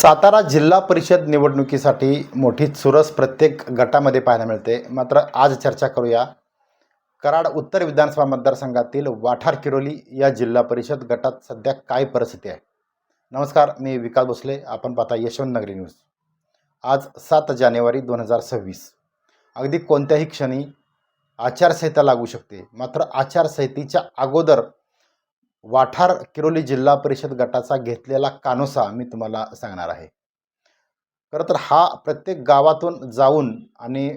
सातारा जिल्हा परिषद निवडणुकीसाठी मोठी चुरस प्रत्येक गटामध्ये पाहायला मिळते. मात्र आज चर्चा करूया. कराड उत्तर विधानसभा मतदारसंघातील वाठार किरोली या जिल्हा परिषद गटात सध्या काय परिस्थिती आहे? नमस्कार मी विकास भोसले. आपण पाहता यशवंत नगरी न्यूज. आज सात जानेवारी दोन हजार सव्वीस. अगदी कोणत्याही क्षणी आचारसंहिता लागू शकते. मात्र आचारसंहितेच्या अगोदर वाठार किरोली जिल्हा परिषद गटाचा घेतलेला कानोसा मी तुम्हाला सांगणार आहे. खरं तर हा प्रत्येक गावातून जाऊन आणि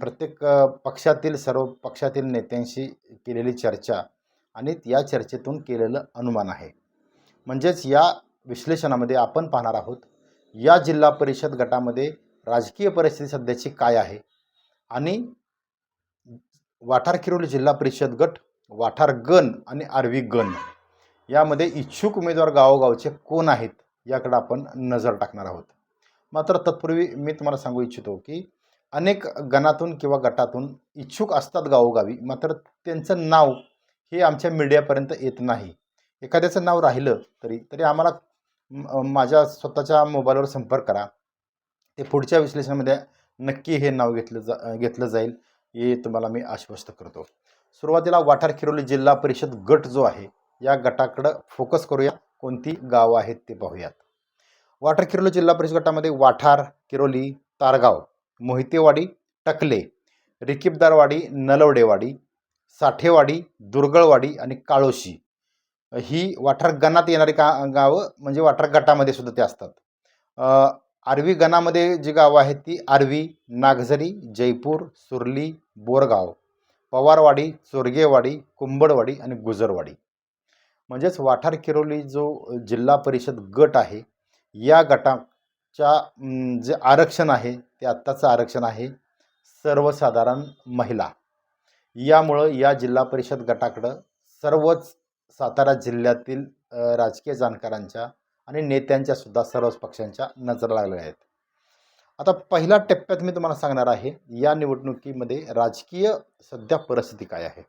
प्रत्येक पक्षातील सर्व पक्षातील नेत्यांशी केलेली चर्चा आणि या चर्चेतून केलेलं अनुमान आहे. म्हणजेच या विश्लेषणामध्ये आपण पाहणार आहोत या जिल्हा परिषद गटामध्ये राजकीय परिस्थिती सध्याची काय आहे आणि वाठार किरोली जिल्हा परिषद गट वाठार गण आणि आर्वी गण यामध्ये इच्छुक उमेदवार गावोगावचे कोण आहेत याकडे आपण नजर टाकणार आहोत. मात्र तत्पूर्वी मी तुम्हाला सांगू इच्छितो की अनेक गणातून किंवा गटातून इच्छुक असतात गावोगावी मात्र त्यांचं नाव हे आमच्या मीडियापर्यंत येत नाही. एखाद्याचं नाव राहिलं तरी तरी आम्हाला माझ्या स्वतःच्या मोबाईलवर संपर्क करा. ते पुढच्या विश्लेषणामध्ये नक्की हे नाव घेतलं जा घेतलं जाईल हे तुम्हाला मी आश्वस्त करतो. सुरुवातीला वाठार खिरोली जिल्हा परिषद गट जो आहे या गटाकडं फोकस करूया. कोणती गावं आहेत ते पाहूयात. वाटर किरोली जिल्हा परिषद गटामध्ये वाठार किरोली तारगाव मोहितेवाडी टकले रिकीबदारवाडी नलवडेवाडी साठेवाडी दुर्गळवाडी आणि काळोशी. ही वाठार गणात येणारी का गावं म्हणजे वाठार गटामध्ये सुद्धा ते असतात. आरवी आर्वी गणामध्ये जी गावं आहेत ती आर्वी नागझरी जयपूर सुरली बोरगाव पवारवाडी चोरगेवाडी कुंभडवाडी आणि गुजरवाडी. म्हणजेच वाठार किरोली जो जिल्हा परिषद गट आहे या गटाच्या जे आरक्षण आहे ते आत्ताचं आरक्षण आहे सर्वसाधारण महिला. यामुळं या जिल्हा परिषद गटाकडं सर्वच सातारा जिल्ह्यातील राजकीय जाणकारांच्या आणि नेत्यांच्या सुद्धा सर्वच पक्षांच्या नजर लागलेल्या आहेत. आता पहिल्या टप्प्यात मी तुम्हाला सांगणार आहे या निवडणुकीमध्ये राजकीय सध्या परिस्थिती काय आहे?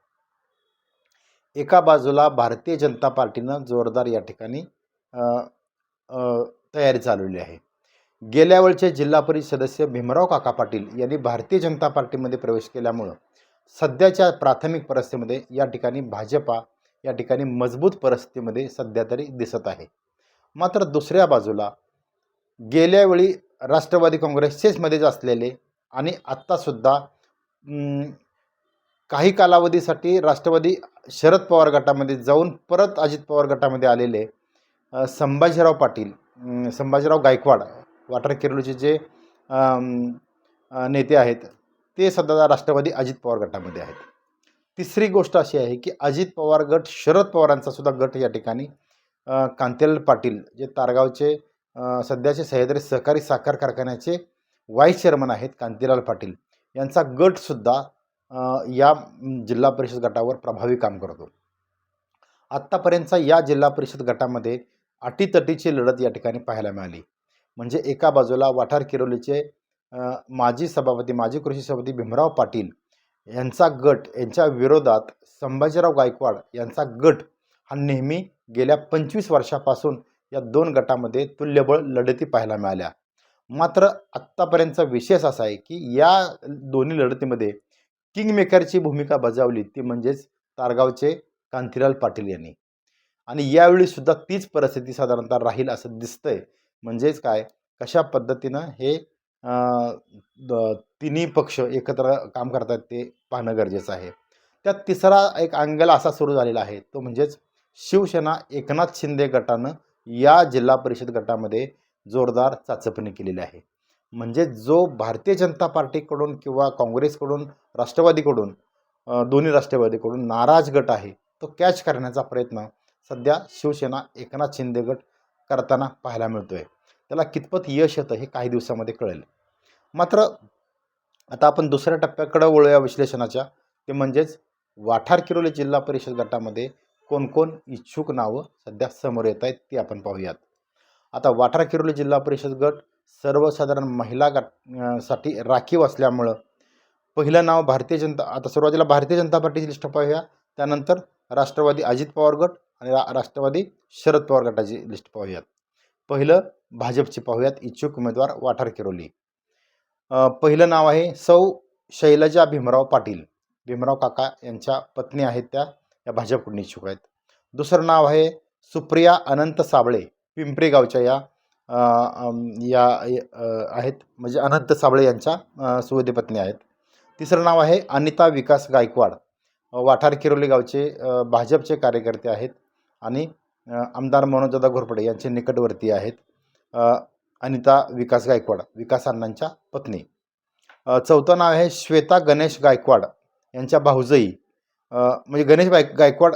एका बाजूला भारतीय जनता पार्टीनं जोरदार या ठिकाणी तयारी चालवली आहे. गेल्या वेळचे जिल्हा परिषद सदस्य भीमराव काका पाटील यांनी भारतीय जनता पार्टीमध्ये प्रवेश केल्यामुळं सध्याच्या प्राथमिक परिस्थितीमध्ये या ठिकाणी भाजपा या ठिकाणी मजबूत परिस्थितीमध्ये सध्या तरी दिसत आहे. मात्र दुसऱ्या बाजूला गेल्यावेळी राष्ट्रवादी काँग्रेसचेच मध्येच असलेले आणि आत्तासुद्धा काही कालावधीसाठी राष्ट्रवादी शरद पवार गटामध्ये जाऊन परत अजित पवार गटामध्ये आलेले संभाजीराव पाटील संभाजीराव गायकवाड वाटर किर्लोचे जे नेते आहेत ते सध्या राष्ट्रवादी अजित पवार गटामध्ये आहेत. तिसरी गोष्ट अशी आहे की अजित पवार गट शरद पवारांचा सुद्धा गट या ठिकाणी कांतेल पाटील जे तारगावचे सध्याचे सह्याद्री सहकारी साखर कारखान्याचे व्हाईस चेअरमन आहेत कांतीलाल पाटील यांचा गटसुद्धा या जिल्हा परिषद गटावर प्रभावी काम करतो आत्तापर्यंतचा या जिल्हा परिषद गटामध्ये अटीतटीची लढत या ठिकाणी पाहायला मिळाली. म्हणजे एका बाजूला वाठार किरोलीचे माजी सभापती माजी कृषी सभापती भीमराव पाटील यांचा गट यांच्या विरोधात संभाजीराव गायकवाड यांचा गट हा नेहमी गेल्या पंचवीस वर्षापासून या दोन गटामध्ये तुल्यबळ लढती पाहायला मिळाल्या. मात्र आत्तापर्यंतचा विशेष असा आहे की या दोन्ही लढतीमध्ये किंगमेकरची भूमिका बजावली ती म्हणजेच तारगावचे कांतीलाल पाटील यांनी. आणि यावेळी सुद्धा तीच परिस्थिती साधारणतः राहील असं दिसतंय. म्हणजेच काय? कशा पद्धतीनं हे द- तिन्ही पक्ष एकत्र काम करतात ते पाहणं गरजेचं आहे. त्यात तिसरा एक अंगल असा सुरू झालेला आहे. तो म्हणजेच शिवसेना एकनाथ शिंदे गटानं या जिल्हा परिषद गटामध्ये जोरदार चाचपणी केलेली आहे. म्हणजे जो भारतीय जनता पार्टीकडून किंवा काँग्रेसकडून राष्ट्रवादीकडून दोन्ही राष्ट्रवादीकडून नाराज गट आहे तो कॅच करण्याचा प्रयत्न सध्या शिवसेना एकनाथ शिंदे गट करताना पाहायला मिळतो आहे त्याला कितपत यश येतं हे काही दिवसामध्ये कळेल. मात्र आता आपण दुसऱ्या टप्प्याकडे वळूया विश्लेषणाच्या ते म्हणजेच वाठार किरोली जिल्हा परिषद गटामध्ये कोण कोण इच्छुक नावं सध्या समोर येत आहेत ती आपण पाहूयात. आता वाठार किरोली जिल्हा परिषद गट सर्वसाधारण महिला गटसाठी राखीव असल्यामुळं पहिलं नाव भारतीय जनता आता सुरुवातीला भारतीय जनता पार्टीची लिस्ट पाहूया. त्यानंतर राष्ट्रवादी अजित पवार गट आणि रा राष्ट्रवादी शरद पवार गटाची लिस्ट पाहूयात. पहिलं भाजपची पाहूयात इच्छुक उमेदवार वाठार किरोली. पहिलं नाव आहे सौ शैलजा भीमराव पाटील. भीमराव काका यांच्या पत्नी आहेत त्या या भाजपकडून इच्छुक आहेत. दुसरं नाव आहे सुप्रिया अनंत साबळे पिंपरी गावच्या या या आहेत. म्हणजे अनंत साबळे यांच्या सुवेदी पत्नी आहेत. तिसरं नाव आहे अनिता विकास गायकवाड. वाठार किरोली गावचे भाजपचे कार्यकर्ते आहेत आणि आमदार मनोजदादा घोरपडे यांचे निकटवर्ती आहेत. अनिता विकास गायकवाड विकास अण्णांच्या पत्नी. चौथं नाव आहे श्वेता गणेश गायकवाड यांच्या भाऊजई. म्हणजे गणेश गाय गायकवाड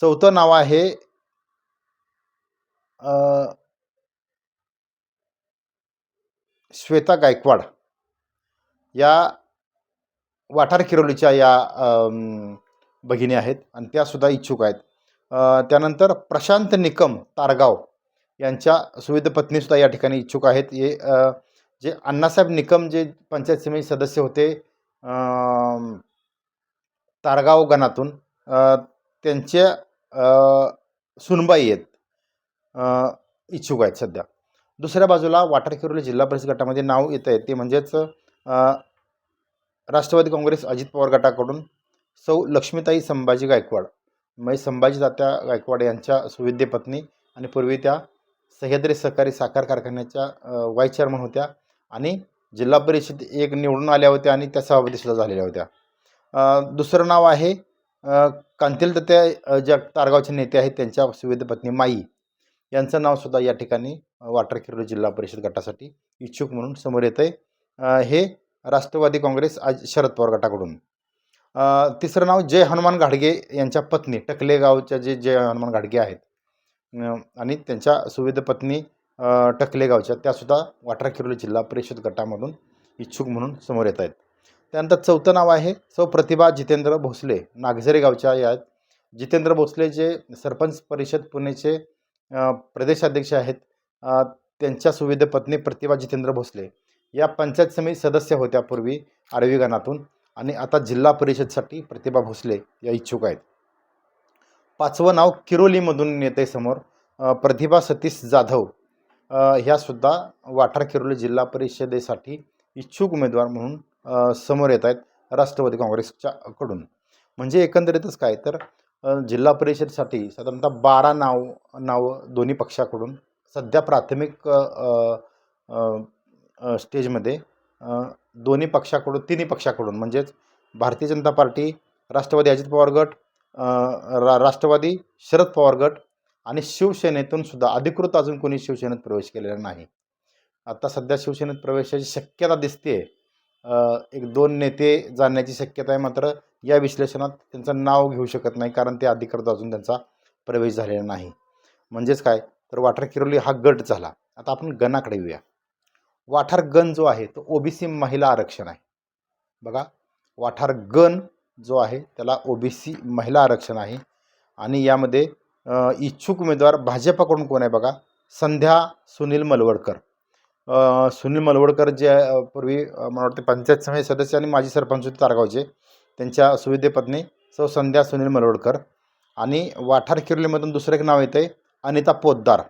चौथं नाव आहे श्वेता गायकवाड. या वाठार किरोलीच्या या भगिनी आहेत आणि त्यासुद्धा इच्छुक आहेत. त्यानंतर प्रशांत निकम तारगाव यांच्या सुविध पत्नीसुद्धा या ठिकाणी इच्छुक आहेत. हे जे अण्णासाहेब निकम जे पंचायत समिती सदस्य होते तारगाव गणातून त्यांच्या सुनबाई आहेत इच्छुक आहेत सध्या. दुसऱ्या बाजूला वाठार किरोली जिल्हा परिषद गटामध्ये नाव येतं आहे. ते म्हणजेच राष्ट्रवादी काँग्रेस अजित पवार गटाकडून सौ लक्ष्मीताई संभाजी गायकवाड म्हणजे संभाजी तात्या गायकवाड यांच्या सुविद्य पत्नी आणि पूर्वी त्या सह्याद्री सहकारी साखर कारखान्याच्या वाईस चेअरमन होत्या आणि जिल्हा परिषद एक निवडून आल्या होत्या आणि त्या सभापतीसुद्धा झालेल्या होत्या. दुसरं नाव आहे कांतील तात्या ज्या तारगावचे नेते आहेत त्यांच्या सुविध पत्नी माई यांचं नावसुद्धा या ठिकाणी अ, वाटर जिल्हा परिषद गटासाठी इच्छुक म्हणून समोर येतं आहे हे राष्ट्रवादी काँग्रेस आज शरद पवार गटाकडून. तिसरं नाव जय हनुमान घाडगे यांच्या पत्नी टकले गावच्या जे जय हनुमान घाडगे आहेत. आणि त्यांच्या सुविध पत्नी टकलेगावच्या टकले गावच्या त्यासुद्धा वाटरा किरोली जिल्हा परिषद गटामधून इच्छुक म्हणून समोर येत आहेत. त्यानंतर चौथं नाव आहे सौ प्रतिभा जितेंद्र भोसले नागझरे गावच्या या आहेत. जितेंद्र भोसले जे सरपंच परिषद पुणेचे प्रदेशाध्यक्ष आहेत. त्यांच्या सुविध पत्नी प्रतिभा जितेंद्र भोसले. या पंचायत समिती सदस्य होत्या पूर्वी आरवीगणातून आणि आता जिल्हा परिषदसाठी प्रतिभा भोसले या इच्छुक आहेत. पाचवं नाव किरोलीमधून येते समोर प्रतिभा सतीश जाधव ह्यासुद्धा वाठार किरोली जिल्हा परिषदेसाठी इच्छुक उमेदवार म्हणून समोर येत आहेत राष्ट्रवादी काँग्रेसच्याकडून म्हणजे एकंदरीतच काय तर जिल्हा परिषदसाठी साधारणतः बारा नाव नावं दोन्ही पक्षाकडून सध्या प्राथमिक स्टेजमध्ये दोन्ही पक्षाकडून तिन्ही पक्षाकडून म्हणजेच भारतीय जनता पार्टी राष्ट्रवादी अजित पवार गट रा राष्ट्रवादी शरद पवार गट आणि शिवसेनेतून सुद्धा अधिकृत अजून कोणी शिवसेनेत प्रवेश केलेला नाही. आता सध्या शिवसेनेत प्रवेशाची शक्यता दिसते एक दोन नेते जाण्याची शक्यता आहे मात्र या विश्लेषणात त्यांचं नाव घेऊ शकत नाही कारण ते अधिकृत अजून त्यांचा प्रवेश झालेला नाही. म्हणजेच काय? तर वाटर किरोली हा गट झाला. आता आपण गणाकडे येऊया. वाठार गण जो आहे तो ओबीसी महिला आरक्षण आहे. बघा वाठार गण जो आहे त्याला ओबीसी महिला आरक्षण आहे. आणि यामध्ये इच्छुक उमेदवार भाजपाकडून कोण आहे बघा? संध्या सुनील मलवडकर. सुनील मलवडकर जे पूर्वी मला वाटते पंचायत समिती सदस्य आणि माजी सरपंच होते तारगावचे. त्यांच्या सुविधे पत्नी सौ संध्या सुनील मलवडकर. आणि वाठार किर्लीमधून दुसरं एक नाव येतं आहे अनिता पोद्दार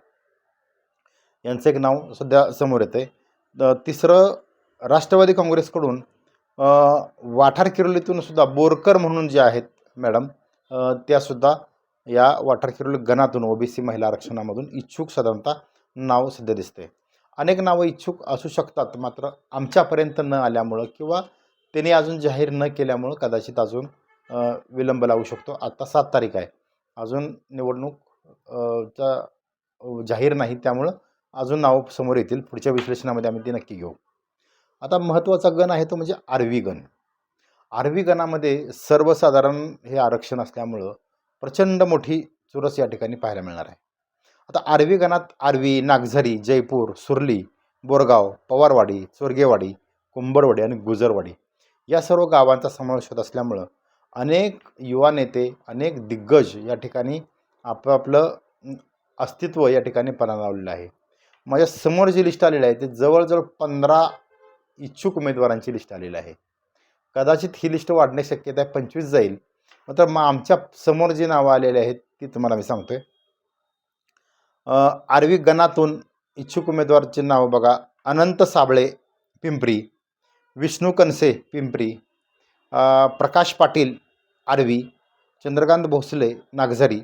यांचं एक नाव सध्या समोर येतं आहे तिसरं राष्ट्रवादी काँग्रेसकडून वाठार किरोलीतून सुद्धा बोरकर म्हणून जे आहेत मॅडम त्यासुद्धा या वाठार किरोली गणातून ओबीसी महिला आरक्षणामधून इच्छुक साधारणतः नाव सध्या दिसते अनेक नावं इच्छुक असू शकतात मात्र आमच्यापर्यंत न आल्यामुळं किंवा त्यांनी अजून जाहीर न केल्यामुळं कदाचित अजून विलंब लावू शकतो. आत्ता सात तारीख आहे. अजून निवडणूक चा जाहीर नाही त्यामुळं अजून नावं समोर येतील. पुढच्या विश्लेषणामध्ये आम्ही ते नक्की घेऊ. आता महत्त्वाचा गण आहे तो म्हणजे आरवी गण. आरवी गणामध्ये सर्वसाधारण हे आरक्षण असल्यामुळं प्रचंड मोठी चुरस या ठिकाणी पाहायला मिळणार आहे. आता आरवी गणात आरवी नागझरी जयपूर सुरली बोरगाव पवारवाडी चोरगेवाडी कुंभरवाडी आणि गुजरवाडी या सर्व गावांचा समावेश होत असल्यामुळं अनेक युवा नेते अनेक दिग्गज या ठिकाणी आपापलं अस्तित्व या ठिकाणी पणा लावलेलं आहे. माझ्यासमोर जी लिस्ट आलेली आहे ते जवळजवळ पंधरा इच्छुक उमेदवारांची लिस्ट आलेली आहे. कदाचित ही लिस्ट वाढण्याची शक्यता आहे पंचवीस जाईल. मात्र मग आमच्यासमोर जी नावं आलेली आहेत ती तुम्हाला मी सांगतोय. आहे आर्वी गणातून इच्छुक उमेदवारचे नावं बघा. अनंत साबळे पिंपरी. विष्णू कनसे पिंपरी. प्रकाश पाटील आर्वी. चंद्रकांत भोसले नागझरी.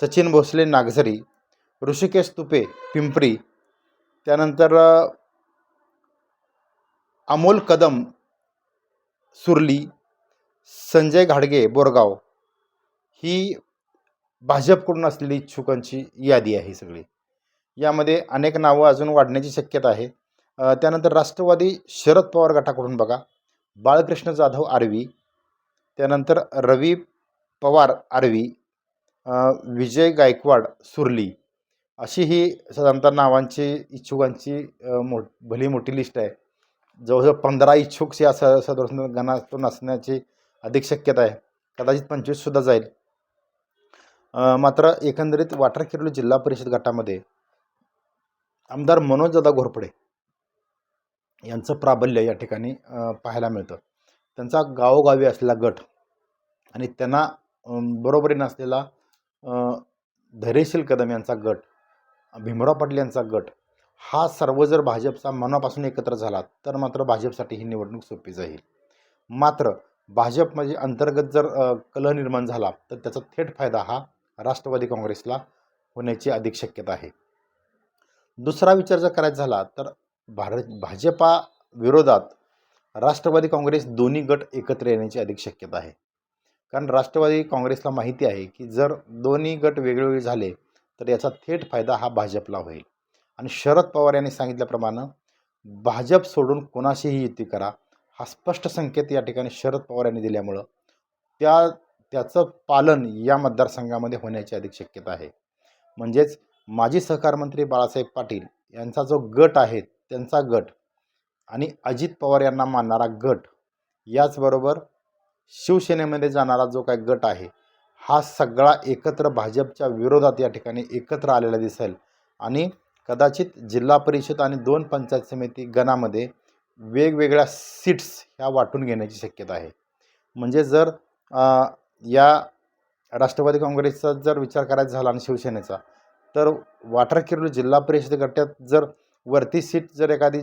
सचिन भोसले नागझरी. ऋषिकेश तुपे पिंपरी. त्यानंतर अमोल कदम सुरली संजय घाडगे बोरगाव ही भाजपकडून असलेली इच्छुकांची यादी आहे सगळी. यामध्ये अनेक नावं अजून वाढण्याची शक्यता आहे. त्यानंतर राष्ट्रवादी शरद पवार गटाकडून बघा. बाळकृष्ण जाधव आर्वी. त्यानंतर रवी पवार आर्वी. विजय गायकवाड सुरली. अशी ही साधारणतः नावांची इच्छुकांची मो भली मोठी लिस्ट आहे. जवळजवळ पंधरा इच्छुक या स सदर गणातून असण्याची अधिक शक्यता आहे. कदाचित पंचवीससुद्धा जाईल. मात्र एकंदरीत वाठार जिल्हा परिषद गटामध्ये आमदार मनोजदादा घोरपडे यांचं प्राबल्य या ठिकाणी पाहायला मिळतं. त्यांचा गावोगावी असलेला गट आणि त्यांना बरोबरीनं असलेला धैर्यशील कदम यांचा गट भीमराव पाटील यांचा गट हा सर्व जर भाजपचा मनापासून एकत्र झाला तर मात्र भाजपसाठी ही निवडणूक सोपी जाईल. मात्र भाजप म्हणजे अंतर्गत जर कलह निर्माण झाला तर त्याचा थेट फायदा हा राष्ट्रवादी काँग्रेसला होण्याची अधिक शक्यता आहे. दुसरा विचार जर करायचा झाला तर भारत भाजपा विरोधात राष्ट्रवादी काँग्रेस दोन्ही गट एकत्र येण्याची अधिक शक्यता आहे. कारण राष्ट्रवादी काँग्रेसला माहिती आहे की जर दोन्ही गट वेगवेगळे झाले तर याचा थेट फायदा हा भाजपला होईल. आणि शरद पवार यांनी सांगितल्याप्रमाणे भाजप सोडून कोणाशीही युती करा हा स्पष्ट संकेत या ठिकाणी शरद पवार यांनी दिल्यामुळं त्या त्याचं पालन या मतदारसंघामध्ये होण्याची अधिक शक्यता आहे. म्हणजेच माजी सहकार मंत्री बाळासाहेब पाटील यांचा जो गट आहे त्यांचा गट आणि अजित पवार यांना मानणारा गट याचबरोबर शिवसेनेमध्ये जाणारा जो काही गट आहे हा सगळा एकत्र भाजपच्या विरोधात या ठिकाणी एकत्र आलेला दिसेल. आणि कदाचित जिल्हा परिषद आणि दोन पंचायत समिती गणामध्ये वेगवेगळ्या सीट्स ह्या वाटून घेण्याची शक्यता आहे. म्हणजे जर या राष्ट्रवादी काँग्रेसचा जर विचार करायचा झाला आणि शिवसेनेचा तर वाठार जिल्हा परिषद गटात जर वरती सीट जर एखादी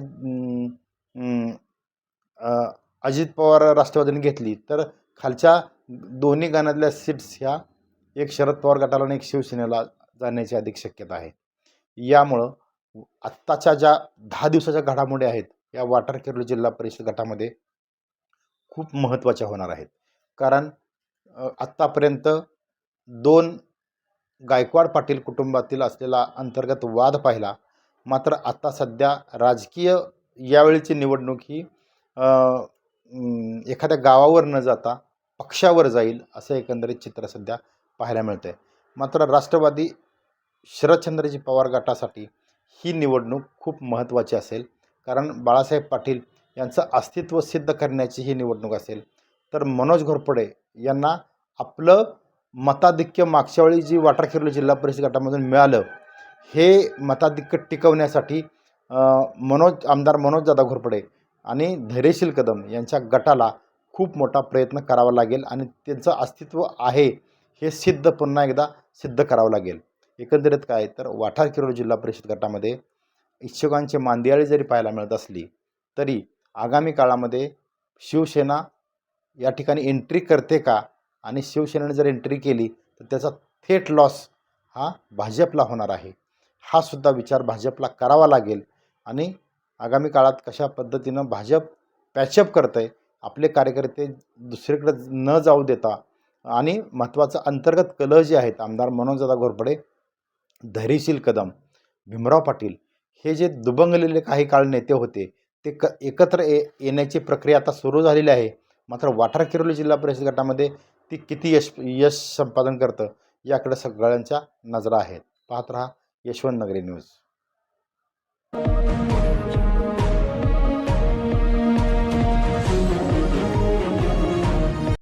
अजित पवार राष्ट्रवादीने घेतली तर खालच्या दोन्ही गाण्यातल्या सीट्स ह्या एक शरद पवार गटाला आणि एक शिवसेनेला जाण्याची अधिक शक्यता आहे. यामुळं आत्ताच्या ज्या दहा दिवसाच्या घडामोडी आहेत या वाठार केरळ जिल्हा परिषद गटामध्ये खूप महत्त्वाच्या होणार आहेत. कारण आत्तापर्यंत दोन गायकवाड पाटील कुटुंबातील असलेला अंतर्गत वाद पाहिला. मात्र आत्ता सध्या राजकीय यावेळीची निवडणूक ही एखाद्या गावावर न जाता पक्षावर जाईल असं एकंदरीत चित्र सध्या पाहायला मिळतं आहे मात्र राष्ट्रवादी शरदचंद्रजी पवार गटासाठी ही निवडणूक खूप महत्त्वाची असेल. कारण बाळासाहेब पाटील यांचं अस्तित्व सिद्ध करण्याची ही निवडणूक असेल. तर मनोज घोरपडे यांना आपलं मताधिक्य मागच्या वेळी जी वाटार जिल्हा परिषद गटामधून मिळालं हे मताधिक्य टिकवण्यासाठी मनोज आमदार मनोज दादा घोरपडे आणि धैर्यशील कदम यांच्या गटाला खूप मोठा प्रयत्न करावा लागेल आणि त्यांचं अस्तित्व आहे हे सिद्ध पुन्हा एकदा सिद्ध करावं लागेल. एकंदरीत काय तर वाठार किरोड जिल्हा परिषद गटामध्ये इच्छुकांची मांदियाळी जरी पाहायला मिळत असली तरी आगामी काळामध्ये शिवसेना या ठिकाणी एंट्री करते का आणि शिवसेनेने जर एंट्री केली तर त्याचा थेट लॉस हा भाजपला होणार आहे. हा सुद्धा विचार भाजपला करावा लागेल आणि आगामी काळात कशा पद्धतीनं भाजप पॅचअप करतं आहे आपले कार्यकर्ते दुसरीकडे न जाऊ देता आणि महत्त्वाचं अंतर्गत कलह जे आहेत आमदार मनोजदादा घोरपडे धैर्यशील कदम भीमराव पाटील हे जे दुबंगलेले काही काळ नेते होते ते क एकत्र ये येण्याची प्रक्रिया आता सुरू झालेली आहे. मात्र वाठार किरोली जिल्हा परिषद गटामध्ये ती किती यश यश संपादन करतं याकडे सगळ्यांच्या नजरा आहेत. पाहत रहा यशवंत नगरी न्यूज.